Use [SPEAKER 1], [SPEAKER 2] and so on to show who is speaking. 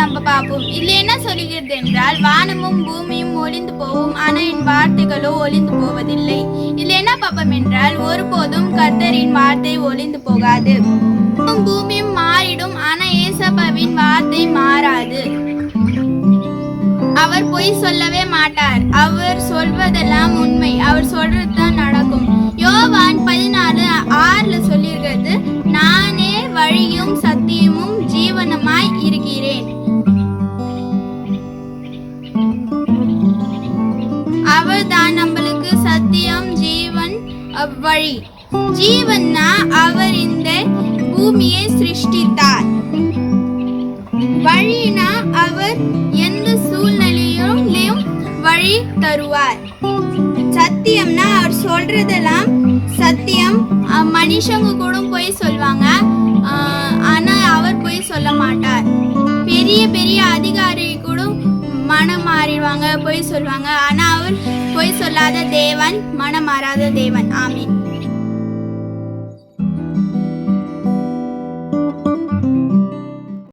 [SPEAKER 1] நம்ம பார்ப்போம். இல்லை என்ன சொல்கிறது என்றால் வானமும் பூமியும் ஒளிந்து போகும். ஆனால் என் வார்த்தைகளோ ஒளிந்து போவதில்லை. இல்லை என்ன பார்ப்போம் என்றால் ஒருபோதும் கர்த்தரின் வார்த்தை ஒளிந்து போகாது. பூமியும் மாறிடும் ஆனால் ஏசப்பாவின் வார்த்தை மாறாது. அவர் பொய் சொல்லவே மாட்டார். அவர் சொல்வதெல்லாம் உண்மை. அவர் அவர் தான் நம்மளுக்கு சத்தியம் ஜீவன் வழி ஜீவன்னா அவர் இந்த பூமியை சிருஷ்டித்தார். வழினா அவர் எந்த சூழ்நிலையிலும் வழி தருவார். சத்தியம்னா அவர் சொல்றதெல்லாம் சத்தியம். மனுஷங்க கூட போய் சொல்லுவாங்க ஆனா அவர் போய் சொல்ல மாட்டார். பெரிய பெரிய அதிகாரி கூட மனம் மாறிடுவாங்க பொய் சொல்லுவாங்க. ஆனா அவர் பொய் சொல்லாத தேவன் மனம் மாறாத தேவன். ஆமீன்.